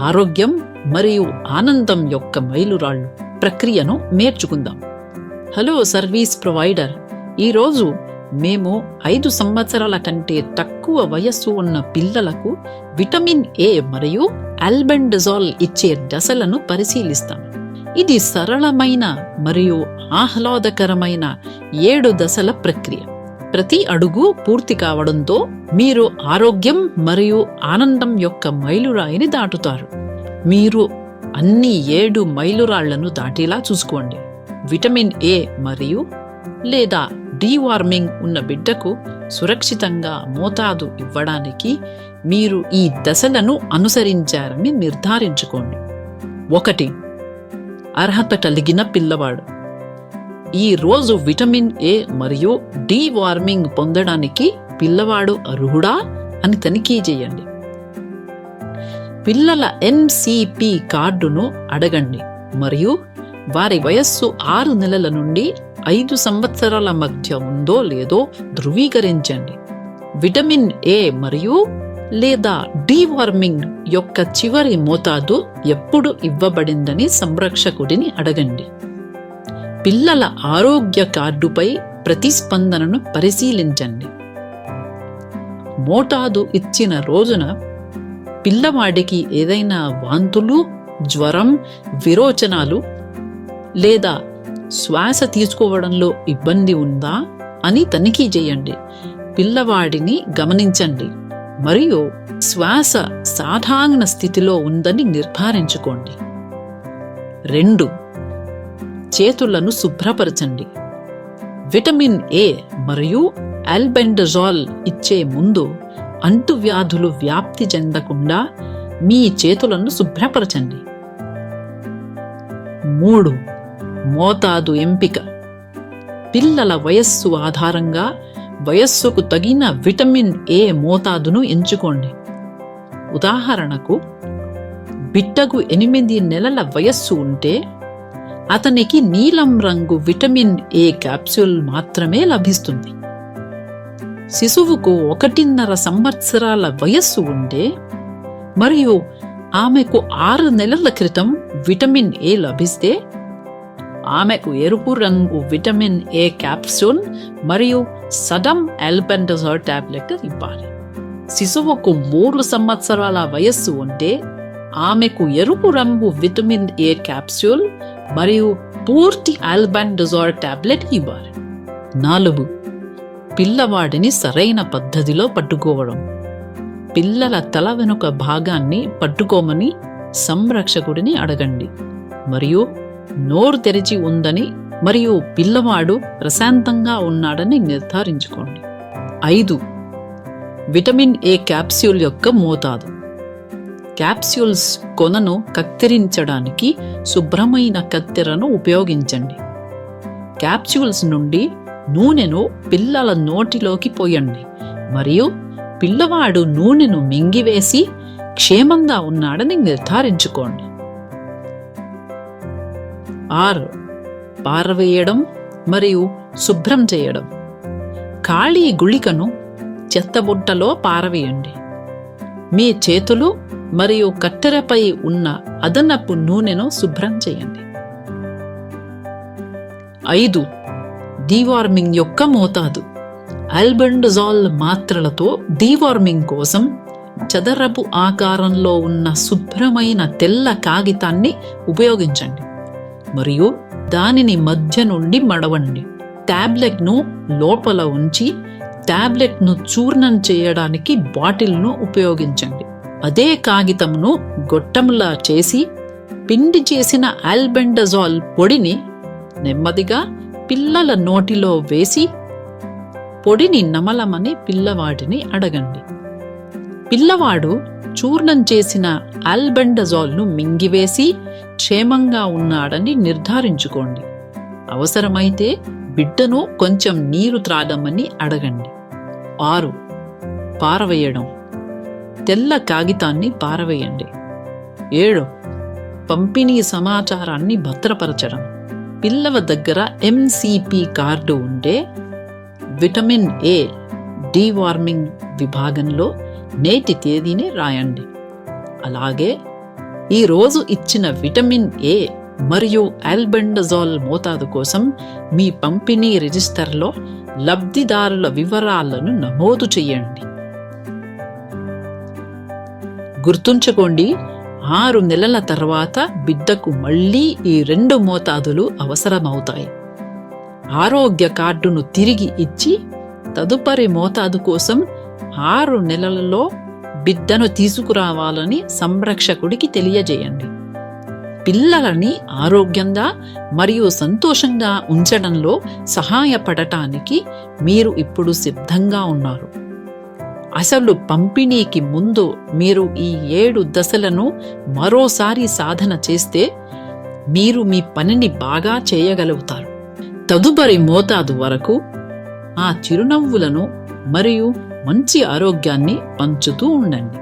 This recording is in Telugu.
ఆరోగ్యం మరియు ఆనందం యొక్క మైలురాళ్ళు ప్రక్రియను నేర్చుకుందాం. హలో సర్వీస్ ప్రొవైడర్ ఈరోజు మేము ఐదు సంవత్సరాల కంటే తక్కువ వయస్సు ఉన్న పిల్లలకు విటమిన్ ఏ మరియు అల్బెండజాల్ ఇచ్చే దశలను పరిశీలిస్తాం. ఇది సరళమైన మరియు ఆహ్లాదకరమైన ఏడు దశల ప్రక్రియ. ప్రతి అడుగు పూర్తి కావడంతో మీరు ఆరోగ్యం మరియు ఆనందం యొక్క మైలురాయిని దాటుతారు. మీరు అన్ని ఏడు మైలురాళ్ళను దాటేలా చూసుకోండి. విటమిన్ ఏ మరియు లేదా డీవార్మింగ్ ఉన్న బిడ్డకు సురక్షితంగా మోతాదు ఇవ్వడానికి మీరు ఈ దశలను అనుసరించారని నిర్ధారించుకోండి. ఒకటి అర్హత కలిగిన పిల్లవాడు. ఈ రోజు విటమిన్ ఏ మరియు డి వార్మింగ్ పొందడానికి పిల్లవాడు అర్హుడా అని తనిఖీ చేయండి. పిల్లల ఎన్సిపి కార్డును అడగండి మరియు వారి వయస్సు ఆరు నెలల నుండి ఐదు సంవత్సరాల మధ్య ఉందో లేదో ధృవీకరించండి. విటమిన్ ఏ మరియు లేదా డీవార్మింగ్ యొక్క చివరి మోతాదు ఎప్పుడు ఇవ్వబడిందని సంరక్షకుడిని అడగండి. పిల్లల ఆరోగ్య కార్డుపై ప్రతిస్పందనను పరిశీలించండి. మోటాదు ఇచ్చిన రోజున పిల్లవాడికి ఏదైనా వాంతులు జ్వరం విరోచనాలు లేదా శ్వాస తీసుకోవడంలో ఇబ్బంది ఉందా అని తనిఖీ చేయండి. పిల్లవాడిని గమనించండి. మరియు శ్వాస సాధారణ స్థితిలో ఉందని నిర్ధారించుకోండి. రెండు చేతులను శుభ్రపరచండి. విటమిన్ ఏ మరియు ఆల్బెండజాల్ ఇచ్చే ముందు అంటువ్యాధులు వ్యాప్తి చెందకుండా మీ చేతులను శుభ్రపరచండి. మూడు మోతాదు ఎంపిక. పిల్లల వయస్సు ఆధారంగా వయస్సుకు తగిన విటమిన్ ఏ మోతాదును ఎంచుకోండి. ఉదాహరణకు బిడ్డకు ఎనిమిది నెలల వయస్సు ఉంటే అతనికి నీలం రంగు విటమిన్ ఏ క్యాప్సూల్ మాత్రమే లభిస్తుంది. శిశువుకు ఒకటిన్నర సంవత్సరాల వయస్సు ఉంటే మరియు ఆమెకు ఆరు నెలల క్రితం విటమిన్ ఏ లభిస్తే ఆమెకు ఎరుపు రంగు విటమిన్ ఏ క్యాప్సూల్ మరియు సడమ్ ఎల్బెండజాల్ టాబ్లెట్ ఇవ్వాలి. శిశువుకు మూడు సంవత్సరాల వయస్సు ఉంటే ఆమెకు ఎరుపు రంగు విటమిన్ ఏ క్యాప్సూల్ మరియు పూర్తి ఆల్బెండజాల్ టాబ్లెట్ ఇవ్వాలి. నాలుగు పిల్లవాడిని సరైన పద్ధతిలో పట్టుకోవడం. పిల్లల తల వెనుక భాగాన్ని పట్టుకోమని సంరక్షకుడిని అడగండి. మరియు నోరు తెరిచి ఉందని మరియు పిల్లవాడు ప్రశాంతంగా ఉన్నాడని నిర్ధారించుకోండి. ఐదు విటమిన్ ఏ క్యాప్సూల్ యొక్క మోతాదు. క్యాప్సూల్స్ కొనను కత్తిరించడానికి శుభ్రమైన కత్తెరను ఉపయోగించండి. క్యాప్సూల్స్ నుండి నూనెను పిల్లల నోటిలోకి పోయండి. మరియు పిల్లవాడు నూనెను మింగివేసి క్షేమంగా ఉన్నాడని నిర్ధారించుకోండి. ఆరు. పారవేయడం మరియు శుభ్రం చేయడం. ఖాళీ గుళికను చెత్తబుట్టలో పారవేయండి. మీ చేతులు మరియు కట్టెరపై ఉన్న అదనపు నూనెను శుభ్రం చేయండి. ఐదు డీవార్మింగ్ యొక్క మోతాదు. ఆల్బెండజాల్ మాత్రలతో డీవార్మింగ్ కోసం చదరపు ఆకారంలో ఉన్న శుభ్రమైన తెల్ల కాగితాన్ని ఉపయోగించండి మరియు దానిని మధ్య నుండి మడవండి. టాబ్లెట్ను లోపల ఉంచి ట్యాబ్లెట్ను చూర్ణం చేయడానికి బాటిల్ను ఉపయోగించండి. అదే కాగితంను గొట్టంలా చేసి పిండి చేసిన ఆల్బెండజాల్ పొడిని నెమ్మదిగా పిల్లల నోటిలో వేసి పొడిని నమలమని పిల్లవాడిని అడగండి. పిల్లవాడు చూర్ణం చేసిన ఆల్బెండజాల్ను మింగివేసి క్షేమంగా ఉన్నాడని నిర్ధారించుకోండి. అవసరమైతే బిడ్డను కొంచెం నీరు త్రాగమని అడగండి. ఆరు. పారవేయడం. తెల్ల కాగితాన్ని పారవేయండి. ఏడు. పంపిణీ సమాచారాన్ని భద్రపరచడం. పిల్లల దగ్గర ఎంసిపి కార్డు ఉంటే విటమిన్ ఏ డీవార్మింగ్ విభాగంలో నేటి తేదీని రాయండి. అలాగే ఈరోజు ఇచ్చిన విటమిన్ ఏ మరియు ఆల్బెండజాల్ మోతాదు కోసం మీ పంపిణీ రిజిస్టర్లో లబ్ధిదారుల వివరాలను నమోదు చేయండి. గుర్తుంచుకోండి ఆరు నెలల తర్వాత బిడ్డకు మళ్ళీ ఈ రెండు మోతాదులు అవసరమవుతాయి. ఆరోగ్య కార్డును తిరిగి ఇచ్చి తదుపరి మోతాదు కోసం ఆరు నెలలలో బిడ్డను తీసుకురావాలని సంరక్షకుడికి తెలియజేయండి. పిల్లలని ఆరోగ్యంగా మరియు సంతోషంగా ఉంచడంలో సహాయపడటానికి మీరు ఇప్పుడు సిద్ధంగా ఉన్నారు. అసలు పంపిణీకి ముందు మీరు ఈ ఏడు దశలను మరోసారి సాధన చేస్తే మీరు మీ పనిని బాగా చేయగలుగుతారు. తదుపరి మోతాదు వరకు ఆ చిరునవ్వులను మరియు మంచి ఆరోగ్యాన్ని పంచుతూ ఉండండి.